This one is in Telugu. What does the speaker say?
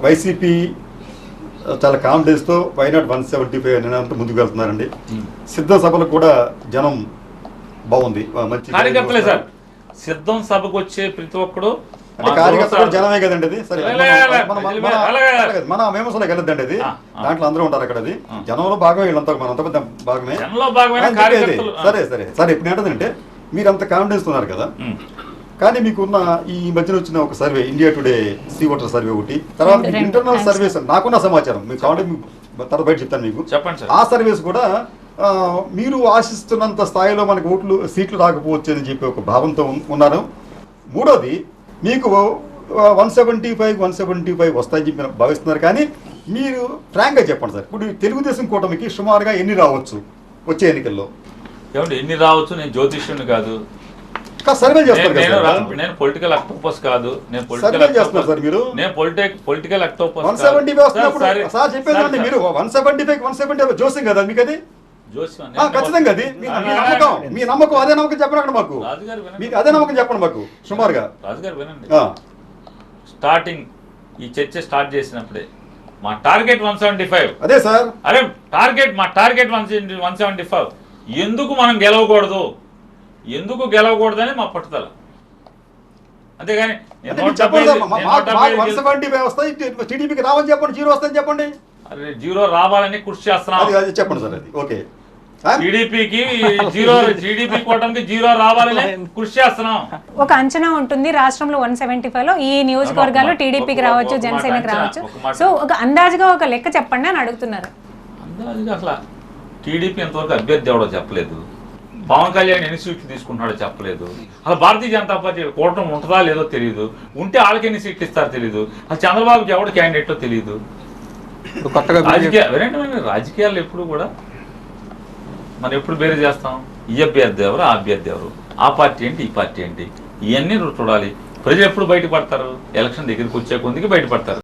వైసీపీ చాలా కాన్ఫిడెన్స్తో why not one seventy five నిర్ణయంతో ముందుకు వెళ్తున్నారండి. సిద్ధ సభలు కూడా జనం బాగుంది. మంచి కార్యకర్తలే సార్. సిద్ధం సభకు వచ్చే ప్రతి ఒక్కడు కార్యకర్తలు జనమే కదండి అది సరే లే, మన- లే, లే, మన- మన- లే, మన- అలాగే. అలాగే, మన మేమసలో కలద్దండి అది. దాంట్లో అందరూ ఉంటారు అక్కడ అది. జనంలో భాగమే వీళ్ళంతా మనంతా పెద్ద భాగమే. సరే సరే సరే. ఇప్పుడు ఏంటంటే మీరు అంత కాన్ఫిడెన్స్ ఉన్నారు కదా. కానీ మీకున్న ఈ మధ్యన వచ్చిన ఒక survey India Today C voter survey ఒకటి తర్వాత మీకు ఇంటర్నల్. సర్వేస్ నాకున్న సమాచారం మీకు కావాలంటే మీకు తర్వాత బయట చెప్తాను మీకు. చెప్పండి సార్. ఆ సర్వేస్ కూడా మీరు ఆశిస్తున్నంత స్థాయిలో మనకు ఓట్లు సీట్లు రాకపోవచ్చు అని చెప్పి ఒక భావంతో ఉన్- ఉన్నారు. మూడోది మీకు one seventy five one seventy five వస్తాయని చెప్పి భావిస్తున్నారు. కానీ మీరు ఫ్రాంక్గా చెప్పండి సార్. ఇప్పుడు తెలుగుదేశం కూటమికి సుమారుగా ఎన్ని రావచ్చు? వచ్చే ఎన్నికల్లో. ఏమంటే ఎన్ని రావచ్చు? నేను జ్యోతిష్యుని కాదు. సర్వేలు చేస్తారు నేను- పొలిటికల్ అక్టోపస్ కాదు. నేను సర్వే పొలిటికల్ చేస్తున్నారు సార్ మీరు? నేను politic political octopus one seventy five వస్తున్నప్పుడు సార్ చెప్పేది మీరు. One seventy five one seventy జోసింగ్ కదా మీకు అది? ఆ, ఖచ్చితంగా అది. మీ నమ్మకం మీ నమ్మకం అదే నమ్మకం చెప్పండి మాకు. మీకు అదే నమ్మకం చెప్పండి మాకు సుమారుగా. రాజుగారు వినండి. ఆ, స్టార్టింగ్ ఈ చర్చ స్టార్ట్ చేసినప్పుడే మా టార్గెట్ వన్ సెవెంటీ ఫైవ్ అదే సార్. అరే టార్గెట్ మా target one one seventy five ఎందుకు మనం గెలవకూడదు? ఎందుకు గెలవకూడదని మా పట్టుదల. అంతేగాని వస్తాయి టీడీపీకి రావని చెప్పండి జీరో వస్తాయని చెప్పండి. అరే జీరో రావాలని కృషి చేస్తున్నాం. చెప్పండి సార్ అది. ఓకే? టీడీపీకి జీరో టీడీపీ కూటమికి జీరో రావాలని కృషి చేస్తున్నాం. ఒక అంచనా ఉంటుంది రాష్ట్రంలో వన్ సెవెంటీ ఫైవ్లో ఈ నియోజకవర్గాల్లో టీడీపీకి రావచ్చు జనసేనకి రావచ్చు. సో ఒక అందాజుగా ఒక లెక్క చెప్పండి అని అడుగుతున్నారు. అందాజుగా అసలు టీడీపీ ఎంతవరకు అభ్యర్థి ఎవడో చెప్పలేదు. పవన్ కళ్యాణ్ ఎన్ని సీట్లు తీసుకుంటాడో చెప్పలేదు. అసలు భారతీయ జనతా పార్టీ కూటమి ఉంటుందా లేదో తెలియదు ఉంటే వాళ్ళకి ఎన్ని సీట్లు ఇస్తారో తెలియదు అసలు చంద్రబాబుకి ఎవడు క్యాండిడేటో తెలియదు కొత్తగా రాజకీయ వినండి వినండి, రాజకీయాలు ఎప్పుడు కూడా మనం ఎప్పుడు వేరే చేస్తాం? ఈ అభ్యర్థి ఎవరు ఆ అభ్యర్థి ఎవరు? ఆ పార్టీ ఏంటి ఈ పార్టీ ఏంటి? ఇవన్నీ చూడాలి. ప్రజలు ఎప్పుడు బయటపడతారు? ఎలక్షన్ దగ్గరికి వచ్చే కొందికి బయటపడతారు.